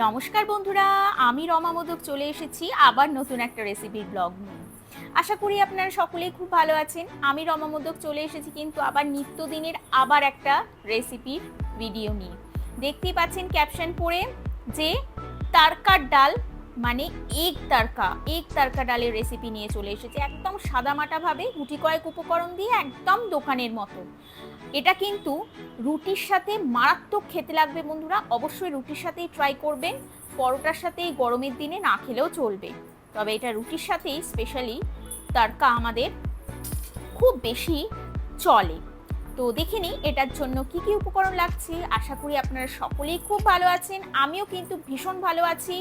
নমস্কার বন্ধুরা, আমি রমা মোদক চলে এসেছি আবার নতুন একটা রেসিপির ব্লগ নিয়ে। আশা করি আপনারা সকলেই খুব ভালো আছেন। আমি রমা মোদক চলে এসেছি কিন্তু আবার নিত্যদিনের আবার একটা রেসিপির ভিডিও নিয়ে। দেখতেই পাচ্ছেন ক্যাপশন পড়ে যে, তারকার ডাল মানে এক তারকা এক তারকা ডালের রেসিপি নিয়ে চলে এসেছে। একদম সাদামাটাভাবে গুটি কয়েক উপকরণ দিয়ে একদম দোকানের মতো। এটা কিন্তু রুটির সাথে মারাত্মক খেতে লাগবে বন্ধুরা। অবশ্যই রুটির সাথেই ট্রাই করবেন। পরোটার সাথে গরমের দিনে না খেলেও চলবে। তবে এটা রুটির সাথেই স্পেশালি তারকা আমাদের খুব বেশি চলে। তো দেখে নিই এটার জন্য কি কি উপকরণ লাগছে। আশা করি আপনারা সকলেই খুব ভালো আছেন। আমিও কিন্তু ভীষণ ভালো আছি।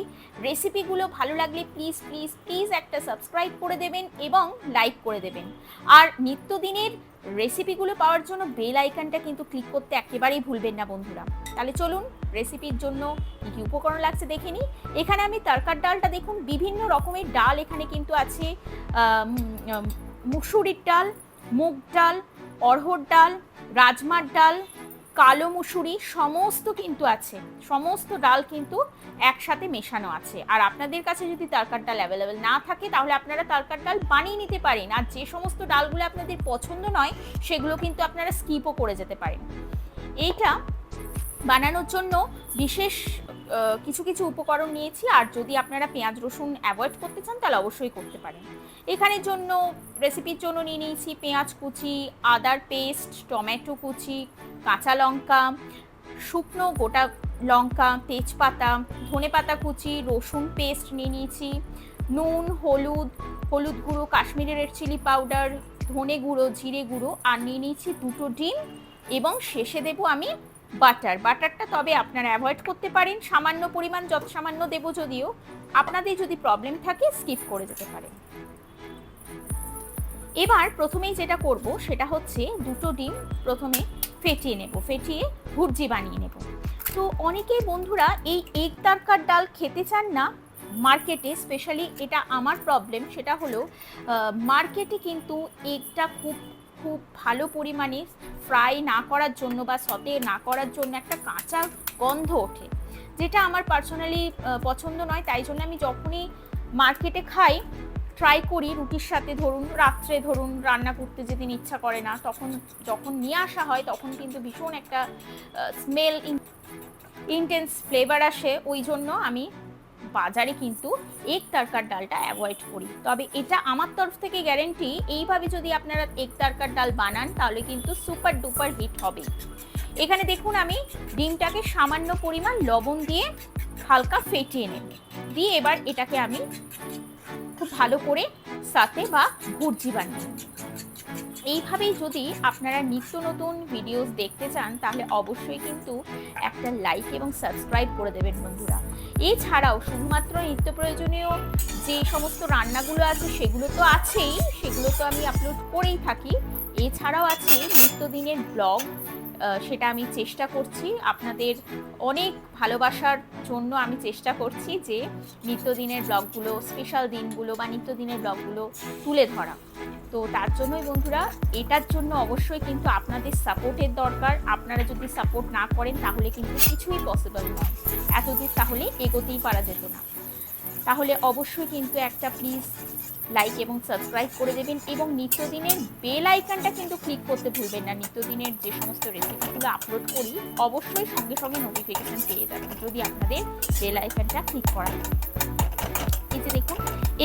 রেসিপিগুলো ভালো লাগলে প্লিজ প্লিজ প্লিজ একটা সাবস্ক্রাইব করে দেবেন এবং লাইক করে দেবেন। আর নিত্যদিনের রেসিপিগুলো পাওয়ার জন্য বেল আইকনটা কিন্তু ক্লিক করতে একেবারেই ভুলবেন না বন্ধুরা। তাহলে চলুন রেসিপির জন্য কী কী উপকরণ লাগছে দেখে নিই। এখানে আমি তরকার ডালটা দেখুন, বিভিন্ন রকমের ডাল এখানে কিন্তু আছে। মুসুরির ডাল, মুগ ডাল অড়হর ডাল, রাজমার ডাল, কালো মুসুরি, সমস্ত কিন্তু আছে। সমস্ত ডাল কিন্তু একসাথে মেশানো আছে। আর আপনাদের কাছে যদি তারকার ডাল অ্যাভেলেবেল না থাকে, তাহলে আপনারা তারকার ডাল বানিয়ে নিতে পারেন। আর যে সমস্ত ডালগুলো আপনাদের পছন্দ নয়, সেগুলো কিন্তু আপনারা স্কিপও করে যেতে পারেন। এইটা বানানোর জন্য বিশেষ কিছু কিছু উপকরণ নিয়েছি, আর যদি আপনারা পেঁয়াজ রসুন অ্যাভয়েড করতে চান, তাহলে অবশ্যই করতে পারেন। এখানের জন্য রেসিপির জন্য নিয়ে নিয়েছি পেঁয়াজ কুচি, আদার পেস্ট টমেটো কুচি, কাঁচা লঙ্কা, শুকনো গোটা লঙ্কা, তেজপাতা ধনেপাতা কুচি, রসুন পেস্ট নিয়ে নিয়েছি, নুন, হলুদ হলুদ গুঁড়ো, কাশ্মীরি রেড চিলি পাউডার ধনে গুঁড়ো, জিরে গুঁড়ো, আর নিয়ে নিয়েছি দুটো ডিম, এবং শেষে দেবো আমি বাটার বাটারটা তবে আপনারা অ্যাভয়েড করতে পারেন। সামান্য পরিমাণ যত সামান্য দেবো যদিও আপনাদের যদি প্রবলেম থাকে স্কিপ করে যেতে পারেন এবার প্রথমেই যেটা করব, সেটা হচ্ছে দুটো ডিম প্রথমে ফেটিয়ে নেব। ফেটিয়ে ভুর্জি বানিয়ে নেব। তো অনেকেই বন্ধুরা এই এগ তারকার ডাল খেতে চান না মার্কেটে স্পেশালি এটা আমার প্রবলেম সেটা হলো মার্কেটে কিন্তু এগটা খুব খুব ভালো পরিমাণে ফ্রাই না করার জন্য বা সতে না করার জন্য একটা কাঁচা গন্ধ ওঠে, যেটা আমার পার্সোনালি পছন্দ নয়। তাই জন্য আমি যখনই মার্কেটে খাই ট্রাই করি রুটির সাথে। ধরুন, রাত্রে ধরুন রান্না করতে যেদিন ইচ্ছা করে না, তখন যখন নিয়ে আসা হয়, তখন কিন্তু ভীষণ একটা স্মেল ইন্টেন্স ফ্লেভার আসে। ওই জন্য আমি বাজারে কিন্তু এক তারকার ডালটা অ্যাভয়েড করি। তবে এটা আমার তরফ থেকে গ্যারেন্টি এইভাবে যদি আপনারা এক তারকার ডাল বানান, তাহলে কিন্তু সুপার ডুপার হিট হবে। এখানে দেখুন আমি ডিমটাকে সামান্য পরিমাণ লবণ দিয়ে হালকা ফেটিয়ে নেব। দিয়ে এবার এটাকে আমি খুব ভালো করে সাথে বা ভুর্জি বানিয়ে নেব। এইভাবেই যদি আপনারা নিত্য নতুন ভিডিওস দেখতে চান, তাহলে অবশ্যই কিন্তু একটা লাইক এবং সাবস্ক্রাইব করে দেবেন বন্ধুরা। এছাড়াও শুধুমাত্র নিত্য প্রয়োজনীয় যে সমস্ত রান্নাগুলো আছে, সেগুলো তো আছেই, সেগুলো তো আমি আপলোড করেই থাকি। এছাড়াও আছে নিত্যদিনের ব্লগ সেটা আমি চেষ্টা করছি। আপনাদের অনেক ভালোবাসার জন্য আমি চেষ্টা করছি যে নিত্যদিনের ব্লগগুলো স্পেশাল দিনগুলো বা নিত্যদিনের ব্লগগুলো তুলে ধরা। তো তার জন্যই বন্ধুরা, এটার জন্য অবশ্যই কিন্তু আপনাদের সাপোর্টের দরকার। আপনারা যদি সাপোর্ট না করেন, তাহলে কিন্তু কিছুই পসিবল নয়। এতদিন তাহলে এগোতেই পারা যেত না। তাহলে অবশ্যই কিন্তু একটা প্লিজ লাইক এবং সাবস্ক্রাইব করে দেবেন এবং নিত্যদিনের বেল আইকনটা কিন্তু ক্লিক করতে ভুলবেন না। নিত্যদিনের যে সমস্ত রেসিপিগুলো আপলোড করি, অবশ্যই সঙ্গে সঙ্গে নোটিফিকেশন পেয়ে যাবেন যদি আপনাদের বেল আইকনটা ক্লিক করা। এই যে দেখুন,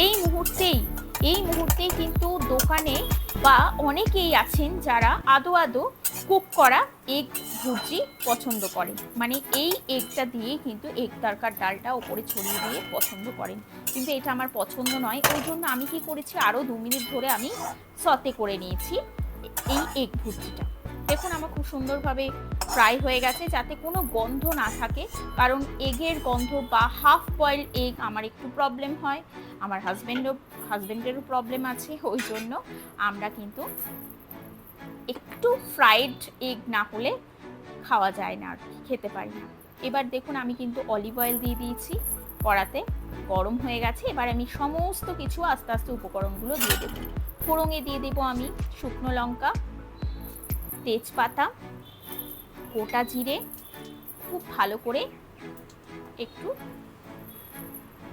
এই মুহূর্তেই এই মুহূর্তেই কিন্তু দোকানে বা অনেকেই আছেন যারা আদো আদো কুক করা এগ ভুর্জি পছন্দ করে। মানে এই এগটা দিয়ে কিন্তু এগ তরকার ডালটা ওপরে ছড়িয়ে দিয়ে পছন্দ করেন। কিন্তু এটা আমার পছন্দ নয়। ওই জন্য আমি কি করেছি আরও দু মিনিট ধরে আমি সতে করে নিয়েছি এই এগ ভুর্জিটা। দেখুন আমার খুব সুন্দরভাবে ফ্রাই হয়ে গেছে যাতে কোনো গন্ধ না থাকে। কারণ এগের গন্ধ বা হাফ বয়েল এগ আমার একটু প্রবলেম হয়। আমার হাজব্যান্ডও হাজব্যান্ডেরও প্রবলেম আছে, ওই জন্য আমরা কিন্তু একটু ফ্রাইড এগ না হলে খাওয়া যায় না আর খেতে পারি না। এবার দেখুন আমি কিন্তু অলিভ অয়েল দিয়ে দিয়েছি, কড়াতে গরম হয়ে গেছে। এবার আমি সমস্ত কিছু আস্তে আস্তে উপকরণগুলো দিয়ে দেবো। ফোড়ঙে দিয়ে দেবো আমি শুকনো লঙ্কা, তেজপাতা গোটা জিরে খুব ভালো করে একটু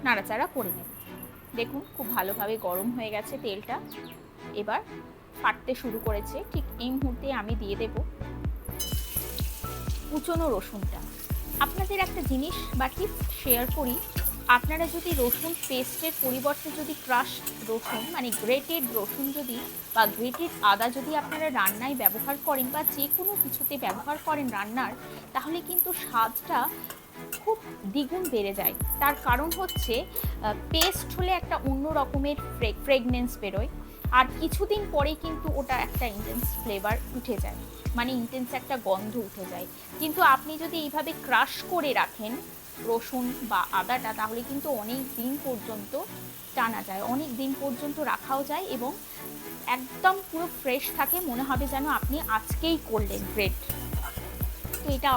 নাড়াচাড়া করে নেব। দেখুন, খুব ভালোভাবে গরম হয়ে গেছে তেলটা। এবার ফাটতে শুরু করেছে। ঠিক এই মুহূর্তে আমি দিয়ে দেব কুচনো রসুনটা। আপনাদের একটা জিনিস বা টিপস শেয়ার করি। আপনারা যদি রসুন পেস্টের পরিবর্তে যদি ক্রাশ রসুন মানে গ্রেটেড রসুন যদি বা গ্রেটেড আদা যদি আপনারা রান্নায় ব্যবহার করেন বা যে কোনো কিছুতে ব্যবহার করেন রান্নার, তাহলে কিন্তু স্বাদটা খুব দ্বিগুণ বেড়ে যায়। তার কারণ হচ্ছে পেস্ট হলে একটা অন্য রকমের ফ্রেগনেন্স বেরোয় আর কিছুদিন পরেই কিন্তু ওটা একটা ইন্টেন্স ফ্লেভার উঠে যায়। মানে ইন্টেন্স একটা গন্ধ উঠে যায়। কিন্তু আপনি যদি এইভাবে ক্রাশ করে রাখেন রসুন বা আদাটা তাহলে কিন্তু অনেক দিন পর্যন্ত টানা যায়, অনেক দিন পর্যন্ত রাখাও যায় এবং একদম পুরো ফ্রেশ থাকে, মনে হবে যেন আপনি আজকেই করলেন ব্রেড তো এটা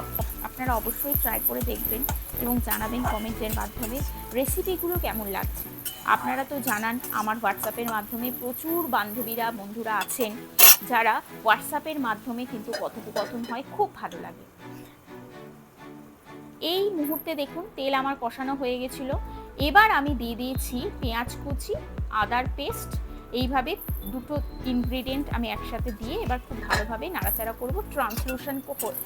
আপনারা অবশ্যই ট্রাই করে দেখবেন এবং জানাবেন কমেন্টের মাধ্যমে রেসিপিগুলো কেমন লাগছে। আপনারা তো জানান, আমার হোয়াটসঅ্যাপের মাধ্যমে প্রচুর বান্ধবীরা, বন্ধুরা আছেন, যারা হোয়াটসঅ্যাপের মাধ্যমে কিন্তু কথোপকথন হয়, খুব ভালো লাগে। এই মুহূর্তে দেখুন, তেল আমার কষানো হয়ে গেছিল। এবার আমি দিয়ে দিয়েছি পেঁয়াজ কুচি, আদার পেস্ট। এইভাবে দুটো ইনগ্রিডিয়েন্ট আমি একসাথে দিয়ে এবার খুব ভালোভাবে নাড়াচাড়া করব। ট্রান্সলুশন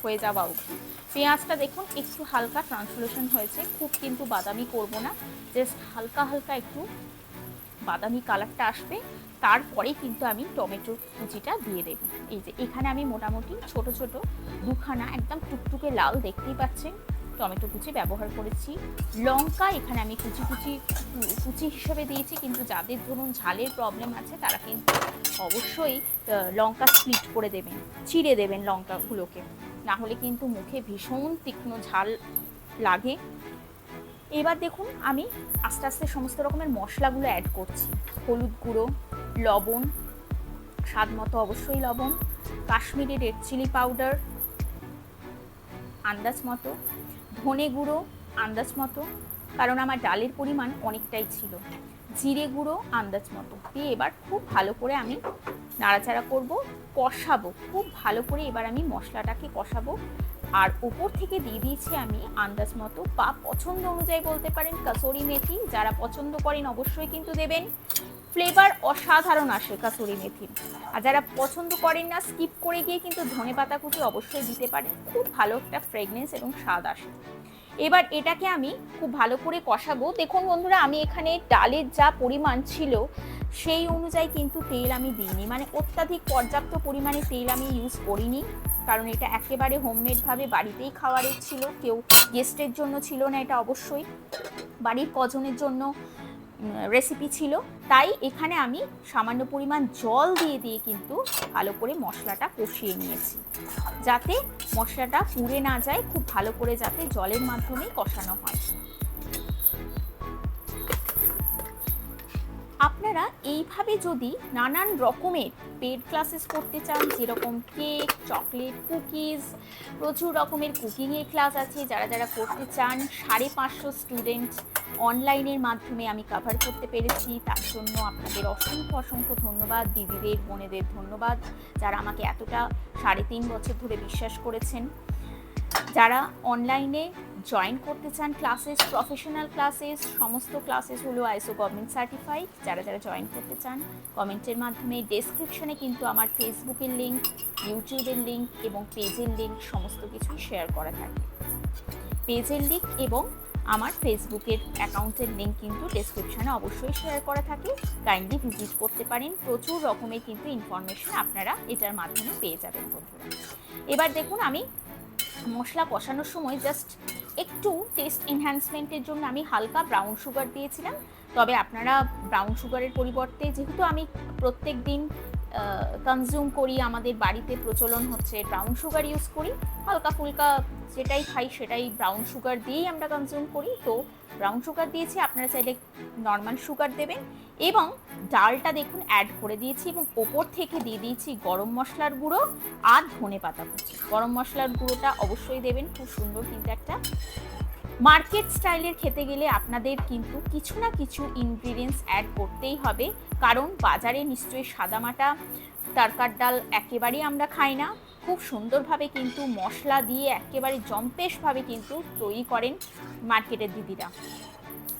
হয়ে যাওয়া অবধি। পেঁয়াজটা দেখুন, একটু হালকা ট্রান্সলুশন হয়েছে। খুব কিন্তু বাদামি করব না। জাস্ট হালকা হালকা একটু বাদামি কালারটা আসবে। তারপরে কিন্তু আমি টমেটো কুচিটা দিয়ে দেবো। এই যে, এখানে আমি মোটামুটি ছোট ছোট দুখানা একদম টুকটুকে লাল দেখতেই পাচ্ছেন। টমেটো কুচি ব্যবহার করেছি। লঙ্কা এখানে আমি কুচি কুচি কুচি হিসেবে দিয়েছি, কিন্তু যাদের ধরুন ঝালের প্রবলেম আছে, তারা কিন্তু অবশ্যই লঙ্কা স্প্লিট করে দেবেন, চিড়ে দেবেন লঙ্কাগুলোকে। না হলে কিন্তু মুখে ভীষণ তীক্ষ্ণ ঝাল লাগে। এবার দেখুন, আমি আস্তে আস্তে সমস্ত রকমের মশলাগুলো অ্যাড করছি। হলুদ গুঁড়ো, লবণ, স্বাদ মতো অবশ্যই লবণ, কাশ্মীরি রেড চিলি পাউডার আন্দাজ মতো। ধনে গুঁড়ো, আন্দাজ মতো, কারণ আমার ডালের পরিমাণ অনেকটাই ছিল। জিরে গুঁড়ো, আন্দাজ মতো। দিয়ে এবার খুব ভালো করে আমি নাড়াচাড়া করব, কষাবো। খুব ভালো করে এবার আমি মশলাটাকে কষাবো। আর ওপর থেকে দিয়ে দিয়েছি আমি আন্দাজ মতো, বা পছন্দ অনুযায়ী বলতে পারেন, কাসুরি মেথি। যারা পছন্দ করেন অবশ্যই কিন্তু দেবেন। ফ্লেভার অসাধারণ আসে কাসুরি মেথির আর যারা পছন্দ করেন না স্কিপ করে গিয়ে কিন্তু ধনে পাতা কুচি অবশ্যই দিতে পারেন। খুব ভালো একটা ফ্রেগনেন্স এবং স্বাদ আসে। এবার এটাকে আমি খুব ভালো করে কষাবো। দেখুন বন্ধুরা, আমি এখানে ডালের যা পরিমাণ ছিল, সেই অনুযায়ী কিন্তু তেল আমি দিইনি। মানে অত্যাধিক পর্যাপ্ত পরিমাণে তেল আমি ইউজ করিনি। কারণ এটা একেবারে হোমমেডভাবে বাড়িতেই খাওয়ারের ছিল। কেউ গেস্টের জন্য ছিল না এটা অবশ্যই। বাড়ির কজনের জন্য রেসিপি ছিল, তাই এখানে আমি সামান্য পরিমাণ জল দিয়ে দিয়ে কিন্তু ভালো করে মশলাটা কষিয়ে নিয়েছি। যাতে মশলাটা পুড়ে না যায়, খুব ভালো করে যাতে জলের মাধ্যমেই কষানো হয়। আপনারা এইভাবে যদি নানান রকমের পেড ক্লাসেস করতে চান, যেরকম কেক চকলেট কুকিজ প্রচুর রকমের কুকিংয়ের ক্লাস আছে, যারা যারা করতে চান, সাড়ে পাঁচশো স্টুডেন্ট অনলাইনের মাধ্যমে আমি কাভার করতে পেরেছি। তার জন্য আপনাদের অসংখ্য অসংখ্য ধন্যবাদ। দিদিদের, বোনেদের ধন্যবাদ, যারা আমাকে এতটা সাড়ে তিন বছর ধরে বিশ্বাস করেছেন। যারা অনলাইনে জয়েন করতে চান ক্লাসেস প্রফেশনাল ক্লাসেস সমস্ত ক্লাসেস হলো আইসো গভর্নমেন্ট সার্টিফাইড যারা যারা জয়েন করতে চান কমেন্টের মাধ্যমে ডেসক্রিপশনে কিন্তু আমার ফেসবুকের লিঙ্ক ইউটিউবের লিঙ্ক এবং পেজের লিঙ্ক সমস্ত কিছু শেয়ার করা থাকে। পেজের লিঙ্ক এবং আমার ফেসবুকের অ্যাকাউন্টের লিঙ্ক কিন্তু ডেসক্রিপশনে অবশ্যই শেয়ার করা থাকে। কাইন্ডলি ভিজিট করতে পারেন। প্রচুর রকমের কিন্তু ইনফরমেশন আপনারা এটার মাধ্যমে পেয়ে যাবেন বন্ধুরা। এবার দেখুন আমি মশলা কষানোর সময় জাস্ট একটু টেস্ট এনহ্যান্সমেন্টের জন্য আমি হালকা ব্রাউন সুগার দিয়েছিলাম। তবে আপনারা ব্রাউন সুগারের পরিবর্তে যেহেতু আমি প্রত্যেক দিন কনজিউম করি, আমাদের বাড়িতে প্রচলন হচ্ছে ব্রাউন সুগার ইউজ করি। হালকা ফুলকা যেটাই খাই সেটাই ব্রাউন সুগার দিয়েই আমরা কনজিউম করি। তো ব্রাউন সুগার দিয়েছি, আপনারা চাইলে নর্মাল সুগার দেবেন। এবং ডালটা দেখুন অ্যাড করে দিয়েছি এবং ওপর থেকে দিয়ে দিয়েছি গরম মশলার গুঁড়ো আর ধনে পাতা গরম মশলার গুঁড়োটা অবশ্যই দেবেন, খুব সুন্দর কিন্তু একটা মার্কেট স্টাইলের খেতে গেলে আপনাদের কিন্তু কিছু না কিছু ইনগ্রিডিয়েন্টস অ্যাড করতেই হবে। কারণ বাজারে নিশ্চয়ই সাদামাটা, তরকার ডাল একেবারেই আমরা খাই না। খুব সুন্দরভাবে কিন্তু মশলা দিয়ে একেবারে জম্পেশভাবে কিন্তু তৈরি করেন মার্কেটের দিদিরা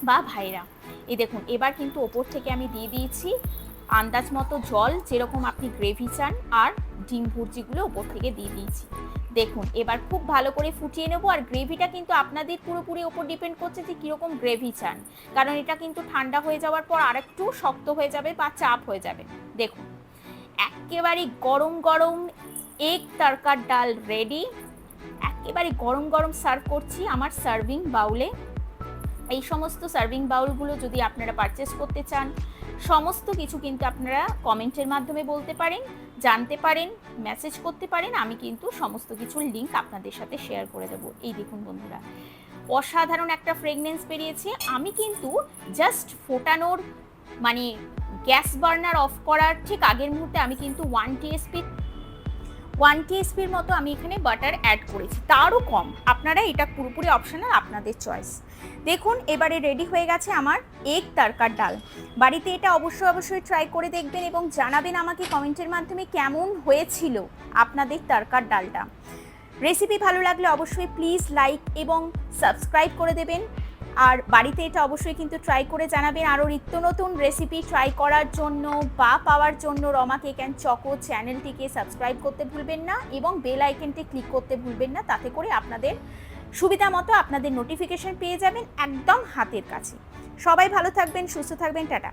বা ভাইরা এই দেখুন, এবার কিন্তু ওপর থেকে আমি দিয়ে দিয়েছি আন্দাজ মতো জল যেরকম আপনি গ্রেভি চান আর ডিম ভুর্জিগুলো ওপর থেকে দিয়ে দিয়েছি। দেখুন, এবার খুব ভালো করে ফুটিয়ে নেব আর গ্রেভিটা কিন্তু আপনাদের পুরোপুরি ওপর ডিপেন্ড করছে যে কীরকম গ্রেভি চান। কারণ এটা কিন্তু ঠান্ডা হয়ে যাওয়ার পর আরেকটু শক্ত হয়ে যাবে বা চাপ হয়ে যাবে। দেখুন, একেবারে গরম গরম এগ তরকার ডাল রেডি একেবারে গরম গরম সার্ভ করছি আমার সার্ভিং বাউলে এই সমস্ত সার্ভিং বাউলগুলো যদি আপনারা পারচেস করতে চান সমস্ত কিছু কিন্তু আপনারা কমেন্টের মাধ্যমে বলতে পারেন, জানতে পারেন মেসেজ করতে পারেন, আমি কিন্তু সমস্ত কিছুর লিঙ্ক আপনাদের সাথে শেয়ার করে দেবো। এই দেখুন বন্ধুরা, অসাধারণ একটা ফ্রেগনেন্স বেরিয়েছে। আমি কিন্তু জাস্ট ফোটানোর মানে গ্যাস বার্নার অফ করার ঠিক আগের মুহূর্তে আমি কিন্তু ওয়ান টিএসপি ওয়ান টিএসপির মতো আমি এখানে বাটার অ্যাড করেছি। তারও কম। আপনারা এটা পুরোপুরি অপশনাল আপনাদের চয়েস দেখুন, এবারে রেডি হয়ে গেছে আমার এগ তারকার ডাল। বাড়িতে এটা অবশ্যই অবশ্যই ট্রাই করে দেখবেন এবং জানাবেন আমাকে কমেন্টের মাধ্যমে কেমন হয়েছিল আপনাদের তারকার ডালটা। রেসিপি ভালো লাগলে অবশ্যই প্লিজ লাইক এবং সাবস্ক্রাইব করে দেবেন। আর বাড়িতে এটা অবশ্যই কিন্তু ট্রাই করে জানাবেন। আরও নিত্য নতুন রেসিপি ট্রাই করার জন্য বা পাওয়ার জন্য রমা কেক অ্যান্ড চকো চ্যানেলটিকে সাবস্ক্রাইব করতে ভুলবেন না এবং বেল আইকনটি ক্লিক করতে ভুলবেন না। তাতে করে আপনাদের সুবিধা মতো আপনাদের নোটিফিকেশন পেয়ে যাবেন একদম হাতের কাছে। সবাই ভালো থাকবেন, সুস্থ থাকবেন, টাটা।